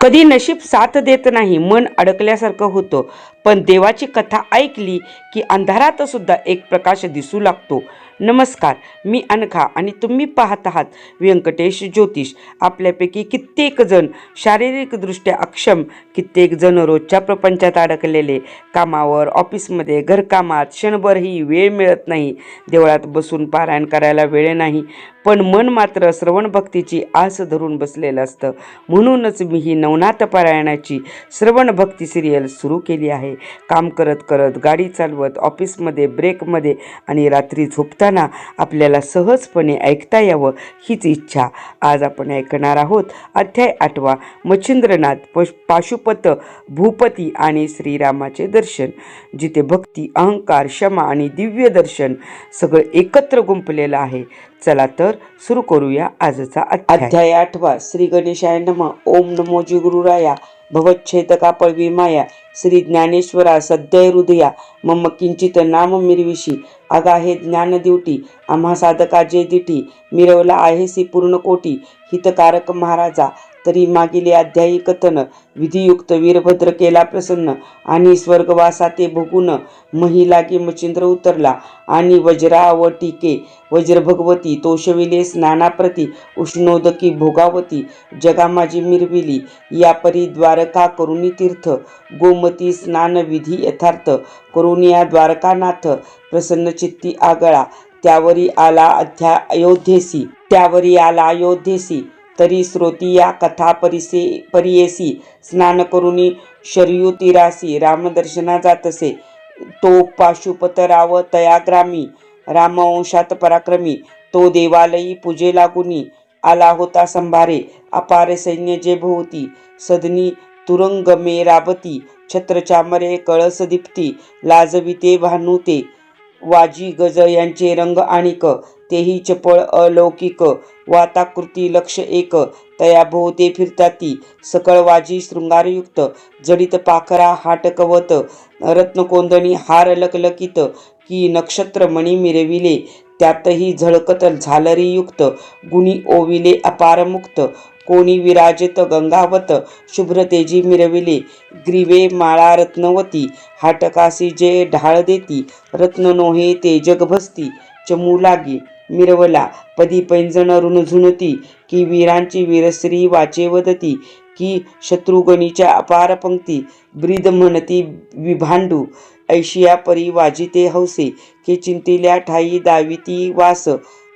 कधी नशीब साथ देत नाही मन अडकल्यासारखं होतं. पण देवाची कथा ऐकली की अंधारात सुद्धा एक प्रकाश दिसू लागतो. नमस्कार मी अनखा आणि तुम्ही पाहत आहात व्यंकटेश ज्योतिष. आपल्यापैकी कित्येक जण शारीरिकदृष्ट्या अक्षम कित्येक जण रोजच्या प्रपंचात अडकलेले कामावर ऑफिसमध्ये घरकामात क्षणभरही वेळ मिळत नाही. देवळात बसून पारायण करायला वेळ नाही पण मन मात्र श्रवण भक्तीची आस धरून बसलेलं असतं. म्हणूनच मी ही नवनाथ पारायणाची श्रवण भक्ती सिरियल सुरू केली आहे. काम करत करत गाडी चालवत ऑफिसमध्ये ब्रेकमध्ये आणि रात्री झोपताना आपल्याला सहजपणे ऐकता यावं हीच इच्छा आज आपण ऐकणार आहोत. अध्याय आठवा मच्छिंद्रनाथ पश पाशुपत भूपती आणि श्रीरामाचे दर्शन. जिथे भक्ती अहंकार क्षमा आणि दिव्य दर्शन सगळं एकत्र गुंपलेलं आहे. चला तर सुरू करूया आजचा अध्याय. आठवा श्री गणेशाय नम. ओम नमो जी गुरुराया भवच्छेदका पळवी माया श्री ज्ञानेश्वरा सद्य हृदया मम किंचित नाम मिरविशी. अगा हे ज्ञान दिवटी आम्हा साधका जे दिठी मिरवला आहेसी पूर्ण कोटी हितकारक महाराजा. तरी मागिले अध्यायी कथन विधियुक्त वीरभद्र केला प्रसन्न आणि स्वर्गवासा ते भोगून महिला किमचिंद्र उतरला आणि वज्रा व टीके वज्र भगवती तोषविले स्नानाप्रती उष्णोदकी भोगावती जगा माझी मिरविली या परी द्वारका करुणी तीर्थ गोमती स्नान विधी यथार्थ करुणिया द्वारकानाथ प्रसन्न चित्ती आगळा त्यावरी आला अध्या अयोध्येसी त्यावरी आला अयोध्येसी तरी श्रोती या कथा परिसे परियेसी स्नान करुणी शरयू तिरासी रामदर्शना जात असे तो पाशुपतराव तयाग्रामी रामवंशात पराक्रमी तो देवालयी पूजे लागुनी आला होता संभारे. अपार सैन्य जे भोवती सदनी तुरंग मे राबती छत्रचामरे कळस दीप्ती लाजविते भानुते वाजी गज यांचे रंग आणिक तेही चपळ अलौकिक वाताकृती लक्ष एक तया भोवते फिरताती सकळ वाजी शृंगारयुक्त जडित पाखरा हाटकवत रत्नकोंदणी हार लकलकित की नक्षत्र मणी मिरविले. त्यातही झळकत झालरीयुक्त गुणी ओविले अपारमुक्त कोणी विराजित गंगावत शुभ्रतेजी मिरविले ग्रीवे माळा रत्नवती हाटकासी जे ढाळ देती रत्न नोहे ते जगभस्ती चमू लागी मिरवला पदी पैंजण रुणझुणती की वीरांची वीरश्री वाचे वदती की शत्रुगणीच्या अपार पंक्ती ब्रीद म्हणती विभांडू ऐशिया परी वाजिते हौसे की चिंतिल्या ठाई दाविती वास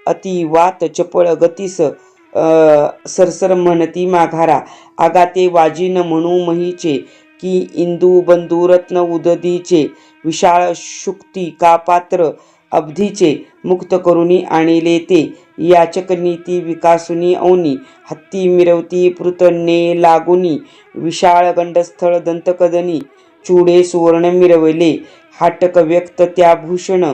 अति वात चपळ गतीस सरसर म्हणती माघारा. आगाते वाजिन म्हणू महीचे की इंदू बंधुरत्न उददीचे विशाळ शुक्ती का पात्र अब्धीचे मुक्त करुणी आणिले ते याचक नीती विकासुनी औनी हत्ती मिरवती पृतने लागुनी विशाळ गंडस्थळ दंतकदनी चुडे सुवर्ण मिरवले. हाटक व्यक्त त्या भूषण.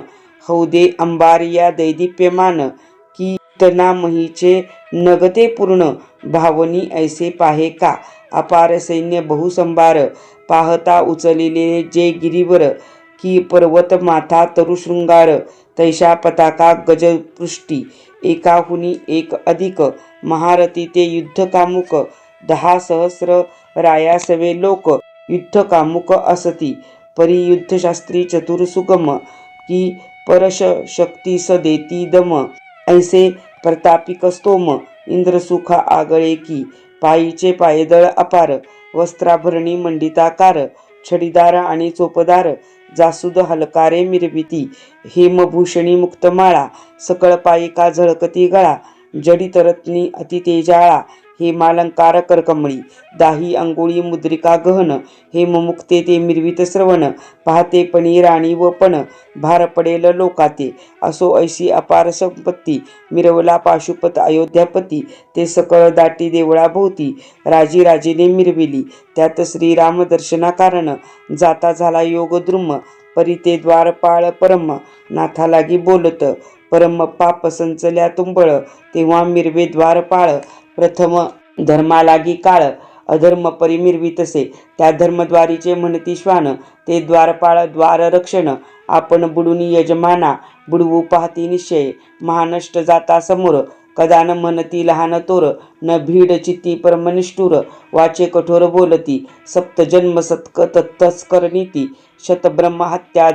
हौदे अंबारिया दैदिप्यमान की तना महीचे नगते पूर्ण. भावनी ऐसे पाहे का? अपार सैन्य बहुसंभार. पाहता उचलिले जे गिरीवर. की पर्वत माथा तरुशृंगार तैशा पताका गजपृष्टी एकाहुनी एक अधिक. महारथी ते युद्ध कामुक. दहा सहस्र रायासवे लोक. युद्ध कामुक असती. परी युद्धशास्त्री चतुर सुगम की परश शक्ती स देती दम. ऐसे प्रतापिक स्तोम इंद्रसुखा आगळे की पायीचे पायदळ अपार. वस्त्राभरणी मंडिताकार छडीदार आणि चोपदार जासूद हलकारे मिरविती. हेमभूषणी मुक्तमाळा सकळ पायिका झळकती गळा. जडितरत्नी अतितेजाळा हेमालंकार करकमळी दाही अंगोळी मुद्रिका गहन हेममुक्ते ते मिरवित श्रवण पाहते पणी राणी व पण भार पडेल लोकाते असो ऐशी अपार संपत्ती मिरवला पाशुपत अयोध्यापती ते सकळ दाटी देवळाभोवती राजी राजीने मिरविली त्यात श्रीराम दर्शना कारण जाता झाला योगद्रुम परी ते द्वारपाळ परम नाथालागी बोलत परम पाप संचल्या तुंबळ तेव्हा मिरवे द्वारपाळ प्रथम धर्मालागी काळ अधर्म परिमिरवितसे त्या धर्मद्वारीचे म्हणती श्वान ते द्वारपाळ द्वाररक्षण आपण बुडून यजमाना बुडवू पाहती निश्चय. महानष्ट जाता समोर कदान म्हणती लहान तोर न भीड चित्ती परमनिष्ठुर वाचे कठोर बोलती सप्त जन्म सत्क तत्तस्कर नीती शतब्रह्म हत्या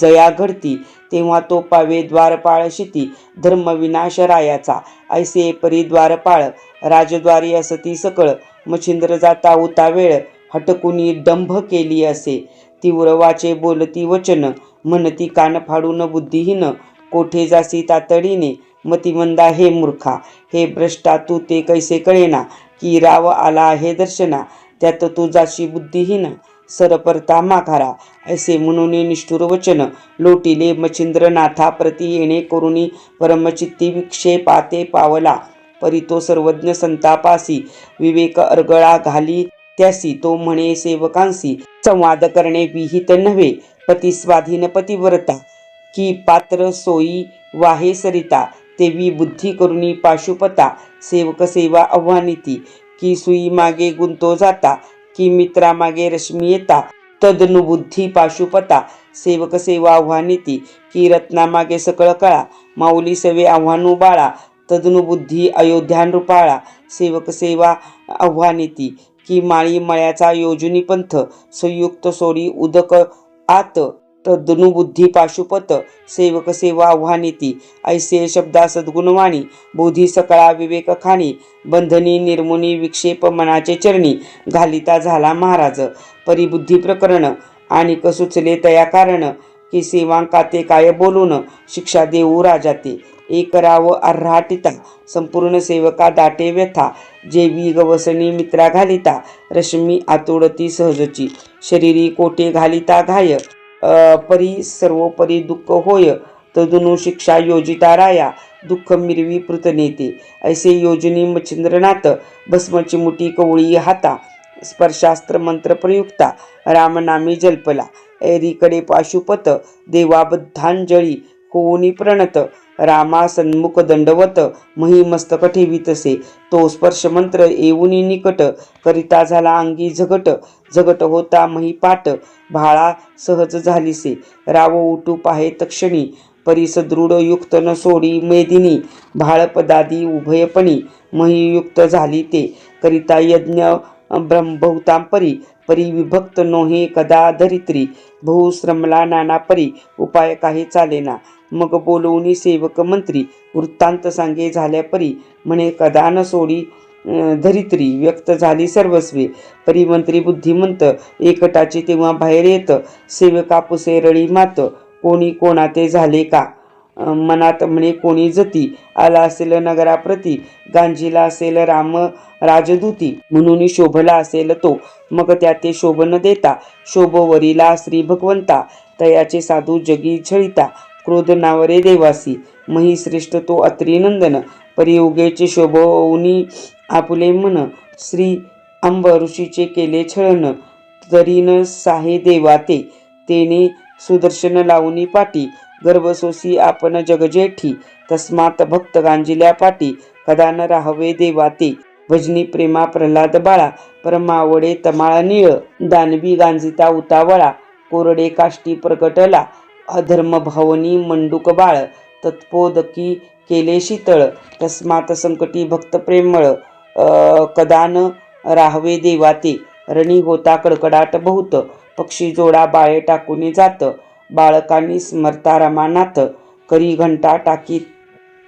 जया घडती तेव्हा तो पावे द्वारपाळ शिती धर्म विनाश रायाचा. ऐसे परी द्वारपाळ राजद्वारी असती सकळ मच्छिंद्र जाता उता वेळ हटकुनी डंभ केली असे. तीव्र वाचे बोलती वचन म्हणती कान फाडून बुद्धिहीन कोठे जासी तातडीने मतिमंदा हे मूर्खा हे भ्रष्टा तू ते कैसे कळेना की राव आला आहे दर्शना त्यात तू जाशी बुद्धिहीन सरपरता माघारा असे म्हणून निष्ठुर वचन लोटिले मच्छिंद्रनाथा प्रती येणे करुणी परमचित्ती विक्षेपाते पावला. परी तो सर्वज्ञ संतापासी विवेक अर्गळा घाली त्यासी तो म्हणे सेवकांसी संवाद करणे विहित नव्हे पती स्वाधीन पतिव्रता. की पात्र सोयी वाहे सरिता तेवी बुद्धी करुणी पाशुपता सेवक सेवा आव्हानिती. की सुई मागे गुंतो जाता की मित्रा मागे रश्मी येता तदनुबुद्धी पाशुपता सेवक सेवा आव्हानिती. की रत्नामागे सकळ कळा माऊली सवे आव्हानू बाळा तदनुबुद्धी अयोध्या सेवक सेवा आव्हानिती की माळी मळ्याचा योजनी पंथ संयुक्त सोडी उदक आत तदनुबुद्धी पाशुपत सेवक सेवा आव्हानिती ऐसे शब्दा सद्गुणवाणी बोधी सकळा विवेक खाणी बंधनी निर्मुनी विक्षेप मनाचे चरणी घालिता झाला महाराज परिबुद्धी प्रकरण आणि कसुचले तया कारण की सेवांका ते काय बोलून शिक्षा देऊ राजा एकराव अर्हाटिता संपूर्ण सेवका दाटे व्यथा जेवी गवसणी मित्रा घालिता रश्मी आतोडती सहजची शरीरी कोटे घालिता घाय परी सर्वोपरी दुःख होय तदुनु शिक्षा योजिता राया दुःख मिरवी पृत नेते ऐसे योजनी मच्छिंद्रनाथ भस्मची मुठी कवळी हाता स्पर्शास्त्र मंत्र प्रयुक्ता रामनामी जल्पला ऐरीकडे पाशुपत देवाबद्धांजळी होऊनी प्रणत रामा सन्मुख दंडवत मही मस्तक ठेवीतसे तो स्पर्श मंत्र येऊन निकट करिता झाला अंगी झगट. झगट होता मही पाट भाळा सहज झालीसे. राव उठू पाहे तक्षणी परिसदृढ युक्त न सोडी मेदिनी. भाळपदादी उभयपणी महीयुक्त झाली ते. करिता यज्ञ ब्रह्मभूतांपरी परी परी विभक्त नोहे कदा धरित्री. बहुश्रमला नाना परी उपाय काही चालेना. मग बोलवणी सेवक मंत्री वृत्तांत सांगे झाल्या परी म्हणे कदान सोडी धरित्री व्यक्त झाली सर्वस्वे. परिमंत्री बुद्धिमंत एकटाचे तेव्हा बाहेर येत सेवका पुसेरळी मात कोणी कोणाते झाले का? मनात म्हणे कोणी जती? आला असेल नगराप्रती गांजीला असेल राम राजदूती. म्हणून शोभला असेल तो. मग त्या ते शोभ न देता शोभवरीला श्री भगवंता. तयाचे साधू जगी झळिता क्रोध नावरे देवासी. मही श्रेष्ठ तो अत्रिनंदन परियोगेचे शोभवनी आपुले मन. श्री अंब ऋषीचे केले छळन. तरी न साहे देवा ते. तेने सुदर्शन लावणी पाटी. गर्भसोसी आपण जगजेठी तस्मात भक्त गांजिल्या पाटी. कदान राहवे देवा ते. भजनी प्रेमा प्रल्हाद बाळा. परमावडे तमाळ निळ. दानवी गांजिता उतावळा. कोरडे काष्टी प्रकटला अधर्मभावनी मंडूक बाळ तत्पोदकी केले शीतळ तस्मात संकटी भक्त प्रेमळ कदान राहवे देवाते रणी होता कडकडाट बहुत पक्षी जोडा बाळे टाकून जात बाळकांनी स्मरता रमानाथ करी घंटा टाकी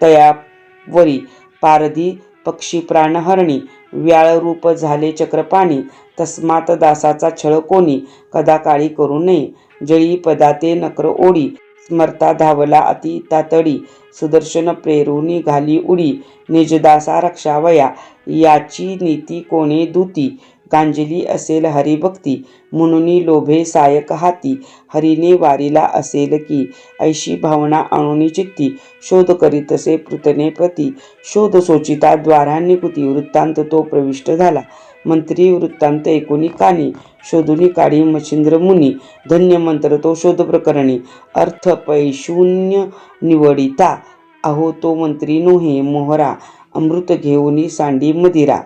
तयावरी पारधी पक्षी प्राणहरणी व्याळ रूप झाले चक्रपाणी तस्मात दासाचा छळ कोणी कदा काळी करू नये जळी पदाते नकर ओढी स्मरता धावला अति तातडी सुदर्शन प्रेरुनी घाली उडी निजदासा रक्षावया याची नीती कोणे दूती गांजली असेल हरिभक्ती म्हणून लोभे सायक हाती हरिने वारीला असेल की ऐशी भावना आणूनी चित्ती शोध करीतसे पृतने प्रती शोध सोचिता द्वारांनी कुती वृत्तांत तो प्रविष्ट झाला मंत्री वृत्तांत एकोणी कानी शोधुनी काढी मच्छिंद्र मुनी धन्य मंत्र तो शोध प्रकरणी अर्थ पैशून्य निवडिता अहो तो मंत्री नोहे मोहरा अमृत घेऊनी सांडी मदिरा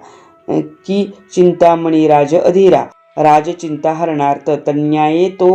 की चिंतामणी राज अधीरा राजचिंता हरणार्थ तन्याये तो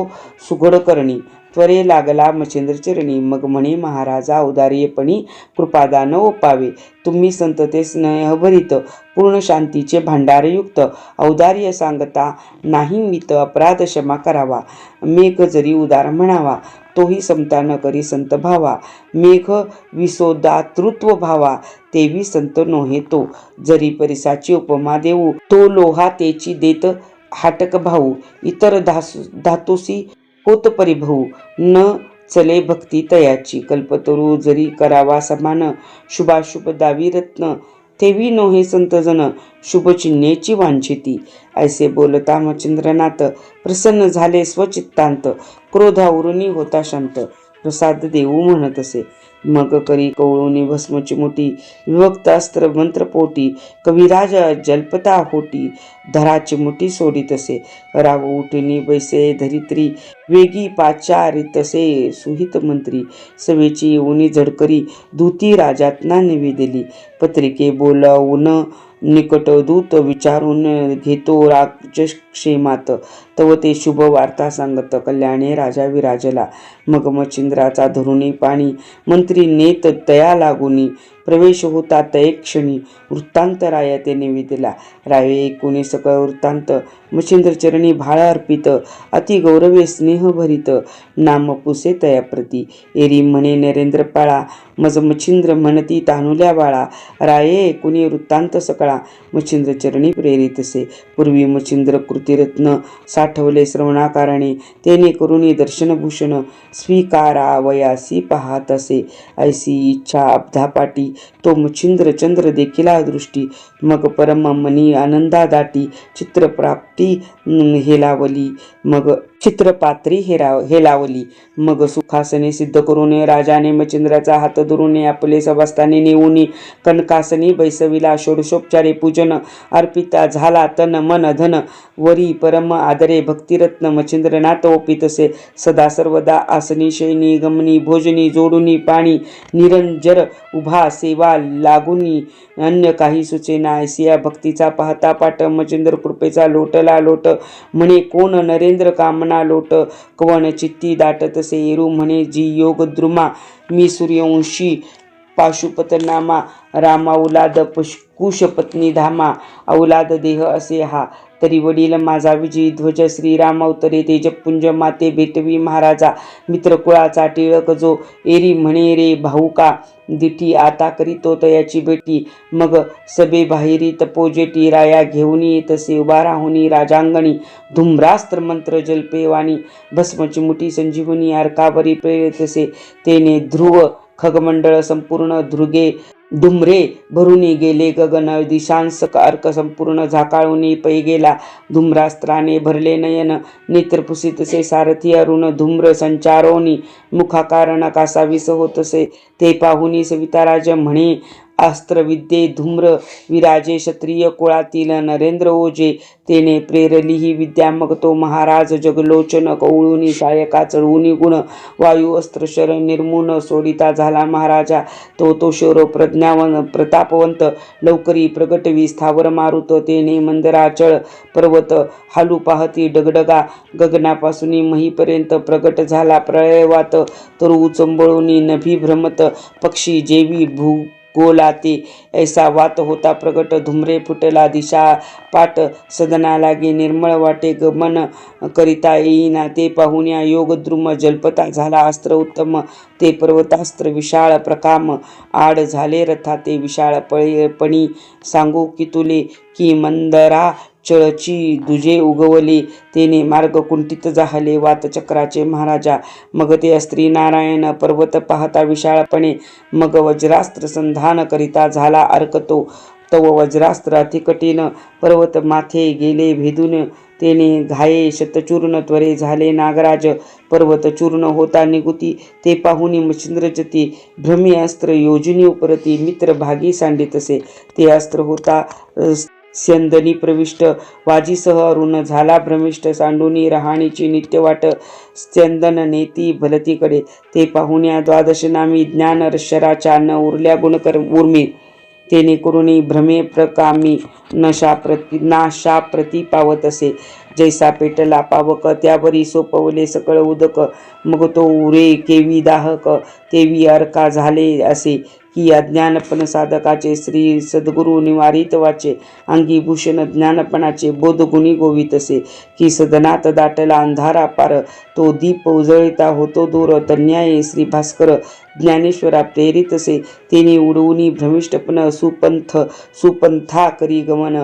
सुघड करणी त्वरे लागला मच्छिंद्रचरणी मग म्हणे महाराजा औदार्यपणी कृपादान ओपावे. तुम्ही संतते स्नेहभरित पूर्ण शांतीचे भांडारयुक्त औदार्य सांगता नाही मित अपराध क्षमा करावा. मेघ जरी उदार म्हणावा तोही समता न करी संत भावा. मेघ विसोदातृत्व भावा तेवी संत नोहे तो. जरी परिसाची उपमा देऊ तो लोहा तेची देत हाटक भाऊ. इतर धासू धातुसी होत परिभऊ न चले भक्ती तयाची. कल्पतरू जरी करावा समान. शुभाशुभ दावी रत्न. तेवी नोहे संतजन शुभचिन्हेची वांछिती. ऐसे बोलता मच्छिंद्रनाथ. प्रसन्न झाले स्वचित्तांत. क्रोधावरुनी होता शांत. प्रसाद देऊ म्हणत असे. मग करी कवळुनी भस्मची मोठी विभक्त अस्त्र मंत्रपोटी कविराज जल्पता होटी धराची मुठी सोडित असे. राव उठणी बैसे धरित्री वेगी पाचारी तसे सुहित मंत्री. सवेची येऊनी झडकरी धुती राजातना निवेदिली. पत्रिके बोलावून निकट दूत विचारून घेतो राजक्षेमात. तव ते शुभ वार्ता सांगत. कल्याणे राजा विराजला. मग मच्छिंद्राचा धरुणी पाणी. मंत्री नेत तया लागुनी. प्रवेश होता तये क्षणी. वृत्तांत राया ते निवेदिला. राये एकूणे सकळ वृत्तांत. मच्छिंद्र चरणी भाळ अर्पित. अति गौरवे स्नेह भरित. नाम पुसे तया प्रती. एरी म्हणे नरेंद्र पाळा. मज मच्छिंद्र म्हणती तानुल्या बाळा. राये एकूणी वृत्तांत सकळा. मच्छिंद्र चरणी प्रेरितसे पूर्वी मच्छिंद्र कृतिरत्न पाठवले श्रवणाकारणे तेने करुणी दर्शनभूषण स्वीकारावयासी पाहत असे. ऐसी इच्छा अब्धापाटी. तो मच्छिंद्र चंद्र देखिला दृष्टी मग परम मनी आनंदा दाटी चित्रप्राप्ती हेलावली. मग चित्रपात्री हेरा हेलावली. मग सुखासने सिद्ध करून राजाने मचिंद्राचा हात धरून आपले सभास्थाने नेऊन कनकासनी बैसविला. षोडशोपचारे पूजन अर्पिता झाला. तन मन धन वरी परम आदरे भक्तिरत्न मच्छिंद्रनाथ ओपितसे सदा सर्वदा आसनी शैनी गमनी भोजनी जोडुनी पाणी निरंजर उभा सेवा लागुनी अन्य काही सुचेना ऐसिया भक्तीचा पाहता पाठ मजेंद्र कृपेचा लोटला लोट म्हणे कोण नरेंद्र कामना लोट कवन चित्ती दाटतसे एरू म्हणे जी योग द्रुमा मी सूर्यवंशी पाशुपतनामा रामा उलाद पुष्कुश पत्नी धामा औलाद देह असे हा. तरी वडील माझा विजयी ध्वज श्रीराम अवतरे तेजपुंज माते भेटवी महाराजा मित्रकुळाचा टिळक जो एरी म्हणे रे भाऊ का दिठी आता करीतो तयाची बेटी. मग सबे बाहेरी तपोजेटी राया घेऊन तसे उभा राहुनी राजांगणी. धुम्रास्त्र मंत्र जलपेवाणी भस्मची मुठी संजीवनी अर्कावरी प्रेरितसे तेने ध्रुव खगमंडळ संपूर्ण ध्रुगे. धुमरे भरून गेले गगन दिशांस अर्क संपूर्ण झाकाळून पै गेला. धुम्रास्त्राने भरले नयन नेत्र तसे सारथी अरुण धुम्र संचारोनी. मुखाकारण कासावीस होत होतसे ते पाहुनी सविताराज म्हणे अस्त्रविद्ये धूम्र विराजे क्षत्रिय कुळातील नरेंद्र ओजे तेने प्रेरली ही विद्या मग तो महाराज जगलोचन कवळुनी सायका चळवुनी गुण वायू अस्त्र शर निर्मून सोडिता झाला महाराजा. तो तो शोर प्रज्ञावन प्रतापवंत लवकरी प्रगटवी स्थावर मारुत तेने मंदराचळ पर्वत हालू पाहती डगडगा. गगनापासून महीपर्यंत प्रगट झाला प्रळयवात तरु चंबळुनी नभी भ्रमत पक्षी जेवी भू गोलाते. ऐसा वात होता प्रगट धुमरे फुटला दिशा. पाट सदना लागे निर्मळ वाटे गमन करिता येईना. ते पाहुण्या योगद्रुम जलपता झाला अस्त्र उत्तम. ते पर्वतास्त्र विशाळ प्रकाम. आड झाले रथा ते विशाळ पळे पणी. सांगू की तुले की मंदरा चळची दुजे उगवले. तेने मार्ग कुंठित झाले. वातचक्राचे महाराजा मग ते स्त्री नारायण पर्वत पाहता विशाळपणे. मग वज्रास्त्र संधान करिता झाला अर्कतो तव वज्रास्त्र अतिकटीन पर्वत माथे गेले भेदून. तेने घाये शतचूर्ण त्वरे झाले नागराज. पर्वत चूर्ण होता निगुती. ते पाहुनी मच्छिंद्रजती. भ्रमी अस्त्र योजनी उपरती मित्र भागी सांडितसे ते अस्त्र होता स्यंदनी प्रविष्ट वाजीसह अरुण झाला भ्रमिष्ट सांडुनी रहाणीची नित्यवाट स्यंदन नेती भलतीकडे. ते पाहुण्या द्वादशनामी ज्ञान शराच्या न उरल्या गुणकर उर्मी. तेने करुणी भ्रमे प्रकामी नशा प्रति नाशा प्रती पावत असे. जैसा पेटला पावक त्यावरी सोपवले सकळ उदक. मग तो उरे केवी दाहक तेवी अर्का झाले असे. की अज्ञानपण साधकाचे श्री सद्गुरु निवारितवाचे अंगी भूषण ज्ञानपणाचे बोधगुणी गोवित असे. की सदनात दाटला अंधारा पार तो दीप उजळिता होतो दूर तन्याये श्री भास्कर ज्ञानेश्वरा प्रेरित असे. तेने उडवूनी भ्रमिष्टपण सुपंथ सुपंथा करी गमन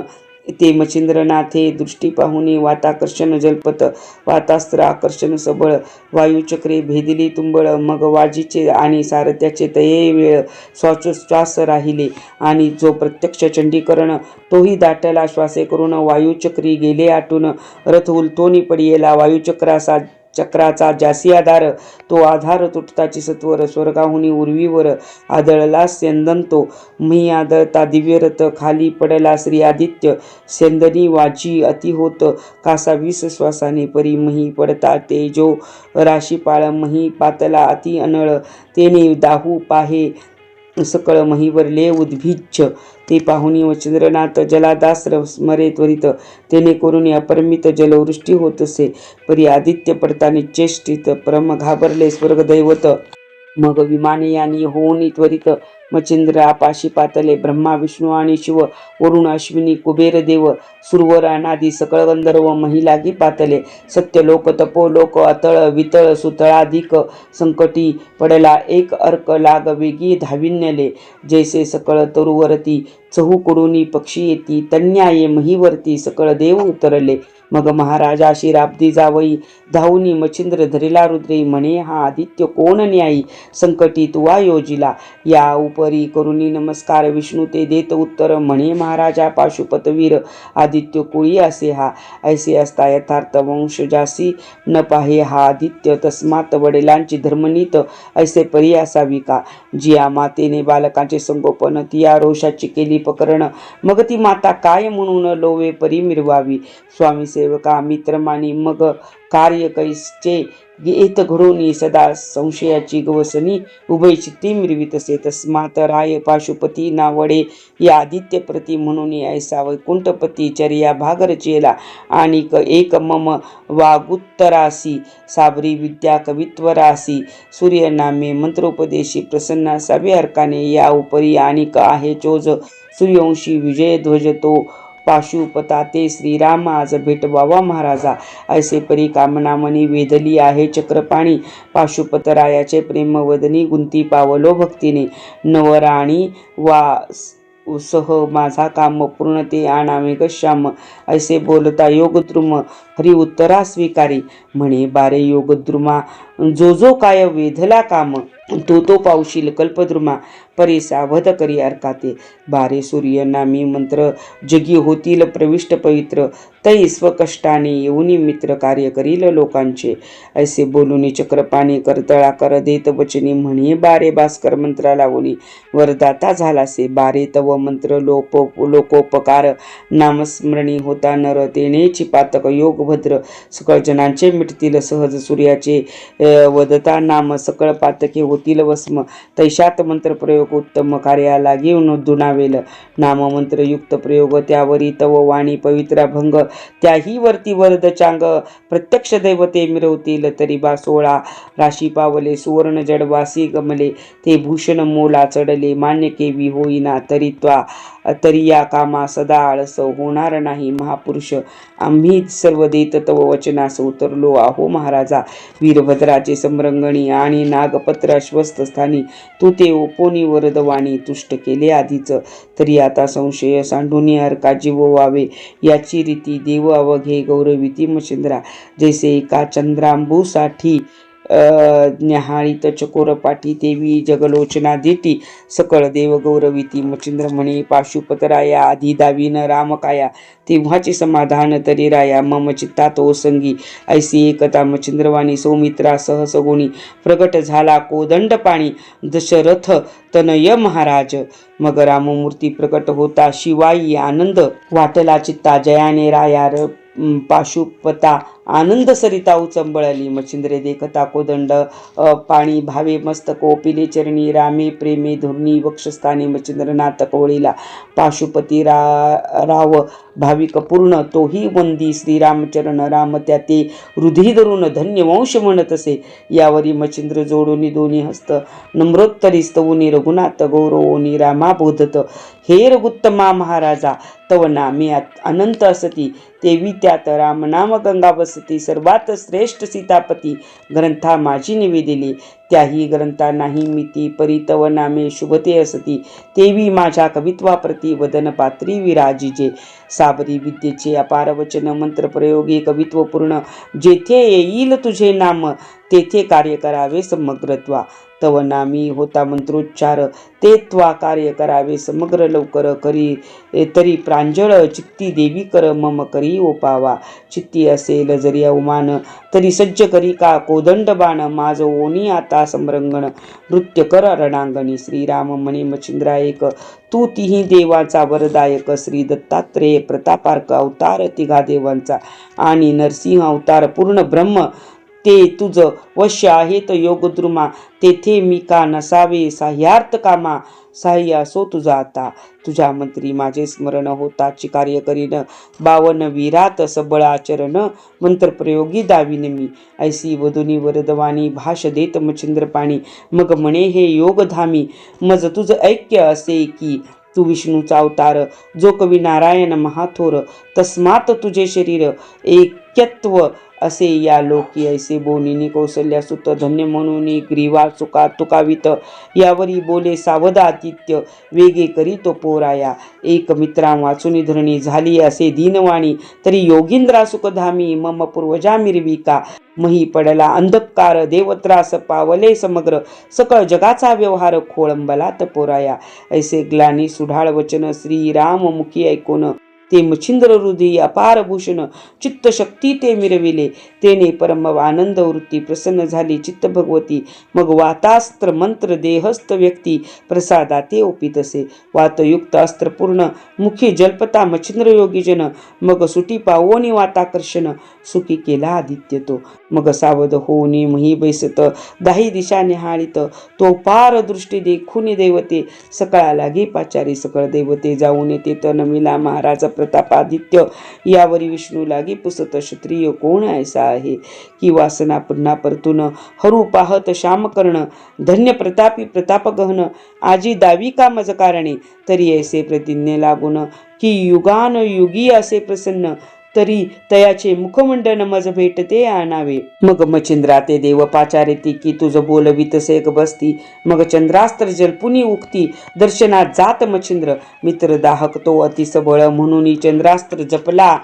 ते मच्छिंद्रनाथे दृष्टी पाहुणे वाताकर्षण जलपत वातास्त्र आकर्षण सबळ वायुचक्रे भेदिली तुंबळ मग वाजीचे आणि सारथ्याचे तये वेळ श्वासोच्छ्वास राहिले. आणि जो प्रत्यक्ष चंडीकरण तोही दाटला श्वासे करून वायुचक्री गेले आटून रथ उलतोनी पडियेला वायुचक्रासा चक्राचा जासी आधार तो आधार तुटताची सत्वर स्वर्गाहुनी उर्वीवर आदळला सेंदंतो मी आदळता दिव्यरथ खाली पडला श्री आदित्य सेंदनी वाची अति होत. कासा वीस श्वासाने परी मही पडता तेजो राशीपाळ मही पातला अति अनळ तेने दाहू पाहे. सकळ महीवरले उद्भिच्छ ते पाहुनी व चंद्रनाथ स्मरे त्वरित तेने करून अपरमित जलवृष्टी होत असे. परी आदित्य पडताने चेष्टित परम घाबरले स्वर्गदैवत. मग विमानयानी होऊन त्वरित मच्छिंद्र आपाशी पातले ब्रह्मा विष्णू आणि शिव वरुण अश्विनी कुबेर देव सुरवर अनादी सकळ गंधर्व महिलागी पातले सत्य लोक तपो लोक अतळ वितळ सुतळाधिक संकटी पडला एक अर्क लाग वेगी धाविन्यले जैसे सकळ तरुवरती चहू पक्षी येती तन्याये महीवरती सकळ देव उतरले मग महाराजा शिराब्दी जावई धावनी मच्छिंद्र धरिला रुद्रे म्हणे हा आदित्य कोण न्यायी संकटी तुवा योजिला या उपरी करुणी नमस्कार विष्णू ते देत उत्तर म्हणे महाराजा पाशुपतवीर आदित्य कुळी असे हा. ऐसे असता यथार्थ वंश जासी न पाहे हा आदित्य तस्मात वडिलांची धर्मनीत ऐसे परी असावी का? जिया मातेने बालकांचे संगोपन तिया रोषाची केली प्रकरण मग ती माता काय म्हणून लोवे परी मिरवावी? स्वामी सेवका मित्रमानी मग कार्य कैचे येत घडून सदा संशयाची गवसनी उभय चित्ती मिरवीत असे. तस्मात राय पाशुपती नावडे. या आदित्य प्रती म्हणून ऐसा वैकुंठपती चर्या भागरचेला. आणि एक मम वागुत्तरासी. साबरी विद्या कवित्वरासी. सूर्यनामे मंत्रोपदेशी प्रसन्न सभे अर्काने. या उपरी आणि आहे चोज. सूर्यवंशी विजय ध्वज तो पाशुपता ते श्रीराम आज भेट भेटवावा महाराजा. ऐसे परी कामना मनी वेदली आहे चक्रपाणी. पाशुपतरायाचे प्रेमवदनी गुंती पावलो भक्तीने. नवराणी वा सह माझा काम पूर्ण ते आणावे श्याम. ऐसे बोलता योगद्रुम हरी उत्तरा स्वीकारी. म्हणे बारे योगद्रुमा जो जो काय वेधला काम तो तो पावशील कल्पद्रुमा परी सावध करी अर्काते. बारे सूर्य नामी मंत्र जगी होतील प्रविष्ट पवित्र तै स्वकष्टाने येऊनी मित्र कार्य करील लोकांचे. ऐसे बोलूनी चक्रपाणी करतळा कर देत वचनी म्हणे बारे भास्कर मंत्रा लावूनी वरदाता झालासे. बारे तव मंत्र लोप लोकोपकार नामस्मरणी होता नर तेनेची पातक योग भद्र सकळ जनांचे मिटतील सहज सूर्याचे वदता नाम सकळ पातके होतील वस्म. तैशात मंत्र प्रयोग उत्तम कार्याला घेऊन दुनावेल नाममंत्र युक्त प्रयोग त्यावरी तव वाणी पवित्रा भंग. त्याही वरती वरद चांग. प्रत्यक्ष दैवते मिरवतील तरी बा सोळा. राशी पावले सुवर्ण जडवासी गमले ते भूषण मोला चढले मान्य केवी होईना तरी त्वा. तरी या कामा सदा आळस होणार नाही. महापुरुष आम्ही सर्व देत तव वचनास उतरलो आहो महाराजा. वीरभद्राचे समरंगणी आणि नागपत्र अश्वस्थ स्थानी तू ते ओपोनी वरदवाणी तुष्ट केले आधीच. तरी आता संशय सांडून हरका जीव व्हावे याची रीती देव अवघे गौरविती मशिंद्रा जैसे एका चंद्रांबूसाठी न्याहाळीत चकोर पाठी देवी जगलोचना देती सकळ देव गौरविती मचिंद्र म्हणे पाशुपतराया आधी दावीन रामकाया तेव्हाचे समाधान तरी राया मम चित्ता तो संगी ऐसी एकता मचिंद्रवाणी सौमित्रा सहसगुणी प्रगट झाला कोदंड पाणी दशरथ तनय महाराज मग राममूर्ती प्रकट होता शिवाई आनंद वाटला चित्ता जयाने राया र पाशुपता आनंद सरिता उचंबळली मच्छिंद्रे देखता कोदंड पाणी भावे मस्तको पिले चरणी रामे प्रेमे धुर्णी वक्षस्थानी मच्छिंद्रनाथ कवळीला पाशुपती रा राव भाविक पूर्ण तोही वंदी श्रीरामचरण राम त्या ते हृदय धरून धन्य वंश म्हणत असे. यावरी मच्छिंद्र जोडोनी दोन्ही हस्त नम्रोत्तरी स्तवनी रघुनाथ गौरवोनी रामा बोधत हे रघुत्तमा महाराजा तव नामे अनंत असती तेवी त्यात रामनाम गंगा बसती सर्वात श्रेष्ठ सीतापती ग्रंथा माझी निवेदिली. त्याही ग्रंथा नाही मिती परितव नामे शुभते असती. तेवी माझ्या कवित्वाप्रती वदन पात्री विराजिजे साबरी विद्येचे अपार वचन मंत्रप्रयोगी कवित्वपूर्ण. जेथे येईल तुझे नाम तेथे कार्य करावे समग्रत्वा. तव नामी होता मंत्रोच्चार ते त्वा कार्य करावे समग्र लवकर करी तरी प्रांजळ चित्ती देवी कर मम करी ओपावा. चित्ती असेल जरी अवमान तरी सज्ज करी का कोदंड बाण माझ ओनी आता समरंगण नृत्य कर रणांगणी श्रीराम मणी मच्छिंद्रा तू तिही देवाचा वरदायक श्री दत्तात्रेय प्रतापार्क अवतार तिघा देवांचा आणि नरसिंह अवतार पूर्ण ब्रह्म ते तुझ वश्य आहेत योगद्रुमा तेथे मी का नसावे साह्यार्थ कामा साह्य असो तुझा आता तुझ्या मंत्री माझे स्मरण होताची कार्य करीन बावन वीरात सबळ आचरण मंत्रप्रयोगी दाविन मी. ऐसी वधुनी वरदवाणी भाष देत मच्छिंद्र पाणी मग म्हणे हे योगधामी मज तुझ ऐक्य असे की तू विष्णूचा अवतार जो कवी नारायण महाथोर तस्मात तुझे शरीर ऐक्यत्व असे या लोकी ऐसे बोनिनी कौशल्या सुत धन्य म्हणून ग्रीवा चुका तुकावित. यावरी बोले सावध आदित्य वेगे करी तो पोराया. एक मित्रा वाचून धरणी झाली असे दीनवाणी. तरी योगींद्रा सुखधामी मम पूर्वजा मिरविका. मही पडला अंधकार देवत्रास पावले समग्र. सकळ जगाचा व्यवहार खोळंबलात पोराया. ऐसे ग्लानी सुढाळ वचन श्रीराम मुखी ऐकून ते मच्छिंद्र हृदयी अपार भूषण चित्तशक्ती ते मिरविले. तेने परम आनंद वृत्ती प्रसन्न झाली. चित्त भगवती मग वातास्त्र मंत्र देहस्थ व्यक्ती प्रसादा ते ओपित असे. वातयुक्त अस्त्र पूर्ण मुखी जल्पता मच्छिंद्र योगीजन मग सुटी पावोनी वाताकर्षण सुखी केला आदित्य तो. मग सावध होऊनी मही बैसत दाही दिशा निहाळीत तो पार दृष्टी देखुनी देवते. सकाळा लागे पाचारी सकळ देवते. जाऊन येते तनमिला महाराज प्रतापादित्य यावरी विष्णू लागी पुसत क्षत्रिय कोण ऐसा आहे की वासना पुन्हा परतून हरू पाहत श्यामकर्ण धन्य प्रतापी प्रताप गहन आजी दावी का मज कारणे तरी ऐसे प्रतिज्ञे लागून की युगान युगी असे प्रसन्न तरी तयाचे मुखमंडन मज भेटते आणावे. मग मच्छिंद्रा ते देव पाचारेती की तुझ बोलवितसे एक बसती. मग चंद्रास्त्र जलपुनी उक्ती दर्शनात जात मच्छिंद्र. मित्र दाहक तो अतिसबळ म्हणून चंद्रास्त्र जपला.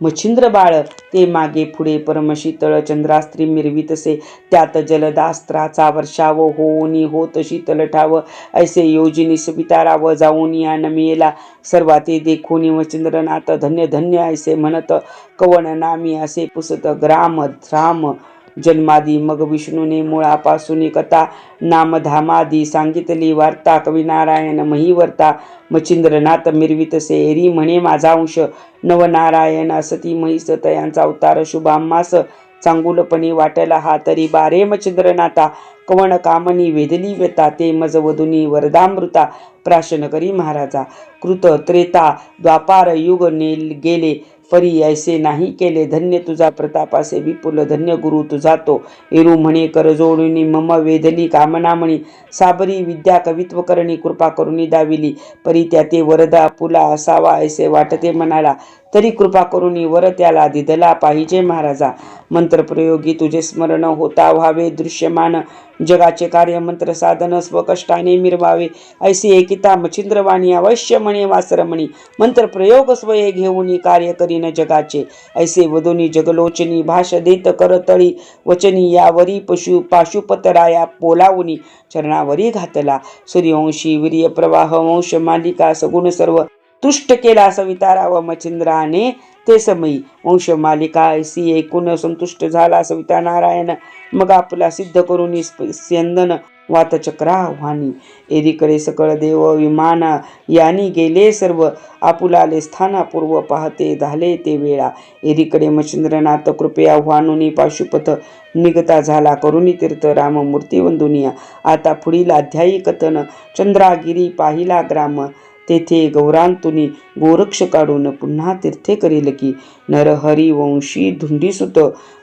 मच्छिंद्र बाळ ते मागे पुढे परमशीतळ चंद्रास्त्री मिरवितसे त्यात जलदास्त्राचा वर्षाव होऊनी होत शीतल ठाव. ऐसे योजिनी सुविताराव जाऊन या नमियेला सर्वाते देखोनी मच्छिंद्रनाथ धन्य धन्य ऐसे म्हणत. कवन नामी असे पुसत. ग्राम ध्राम जन्मादी मग विष्णूने मुळापासून कथा नामधामादी सांगितली. वार्ता कविनारायण महिवर्ता मच्छिंद्रनाथ मिरवितसे एरी म्हणे माझा अंश नवनारायण असती सत तयांचा अवतार शुभामास चांगुलपणे वाटला हा तरी बारे मच्छिंद्रनाथा. कवण कामनी वेदली व्यता ते मज वधुनी वरदामृता प्राशन करी महाराजा. कृत त्रेता द्वापार युग नेल गेले परी ऐसे नाही केले. धन्य तुझा प्रताप असे विपुल धन्य गुरु तुझा तो. एरू म्हणे कर जोडुनी मम वेदली कामना म्हणी साबरी विद्या कवित्व करणी कृपा करुणी दाविली. परी त्या ते वरदा पुला असावा ऐसे वाटते म्हणाला तरी कृपा करून वर त्याला दिदला पाहिजे महाराजा. मंत्रप्रयोगी तुझे स्मरण होता व्हावे दृश्यमान जगाचे कार्य मंत्र साधन स्वकष्टाने मिरवावे. ऐसी एकिता मच्छिंद्रवाणी अवश्य म्हणे वासरमणी. मंत्रप्रयोग स्वये घेऊन कार्य करीन जगाचे. ऐसे वधुनी जगलोचनी भाष देत करतळी. वचनी यावरी पशु पाशुपतराया पोलावनी. चरणावरी घातला. सूर्यवंशी वीर्य प्रवाह वंश मालिका सगुण सर्व तुष्ट केला सविताराव मच्छिंद्राने. ते समयी वंश मालिका ऐसी एकूण संतुष्ट झाला सविता नारायण. मग आपला सिद्ध करून स्यंदन वातचक्रा आव्हानी. एरीकडे सकळ देव विमान यानी गेले सर्व. आपुलाले स्थानापूर्व पाहते झाले ते वेळा. एरीकडे मच्छिंद्रनाथ कृपे आव्हानुनी पाशुपथ निगता झाला करुणी तीर्थ राम मूर्ती वंदुनिया. आता पुढील अध्यायी कथन चंद्रागिरी पाहिला ग्राम. तेथे गौरांतुनी गोरक्ष काढून पुन्हा तीर्थे करील की नरहरी वंशी धुंडीसुत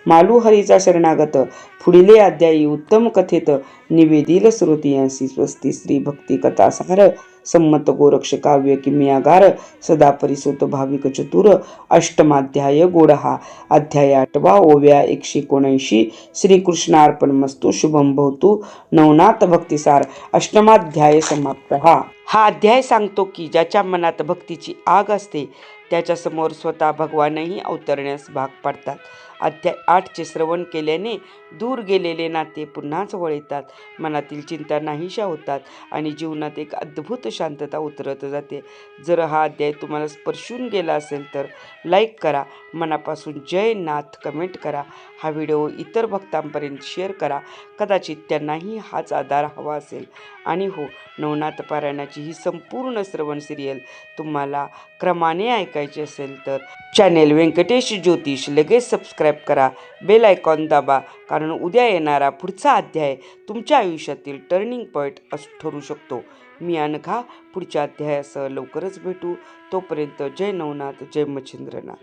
मालुहरीचा शरणागत. पुढीले अध्यायी उत्तम कथेत निवेदिल श्रोतियांसी स्वस्ती श्री भक्ती कथासार संमत गोरक्ष काव्य किम्यागार सदा परिसुत भाविक चतुर अष्टमाध्याय गोडहा. अध्याय आठवा ओव्या एकशे एकोणऐंशी. श्रीकृष्णार्पण मस्तू शुभम भवतु. नवनाथ भक्तिसार अष्टमाध्याय समाप्त. हा. हा अध्याय सांगतो की ज्याच्या मनात भक्तीची आग असते त्याच्यासमोर स्वतः भगवानही अवतरण्यास भाग पाडतात. अध्याय आठचे श्रवण केल्याने दूर गेलेले नाते पुन्हाच वळ येतात. मनातील चिंता नाहीशा होतात आणि जीवनात एक अद्भुत शांतता उतरत जाते. जर हा अध्याय तुम्हाला स्पर्शून गेला असेल तर लाईक करा मनापासून जय नाथ कमेंट करा हा व्हिडिओ इतर भक्तांपर्यंत शेअर करा. कदाचित त्यांनाही हाच आधार हवा असेल. आणि हो नवनाथ पारायणाची ही संपूर्ण श्रवण सिरियल तुम्हाला क्रमाने ऐकायची असेल तर चॅनेल व्यंकटेश ज्योतिष लगेच सबस्क्राईब करा बेल आयकॉन दाबा कारण उद्या येणारा पुढचा अध्याय तुमच्या आयुष्यातील टर्निंग पॉईंट असं ठरू शकतो. मी अनघा पुढच्या अध्यायासह लवकरच भेटू. तोपर्यंत जय नवनाथ जय मच्छिंद्रनाथ.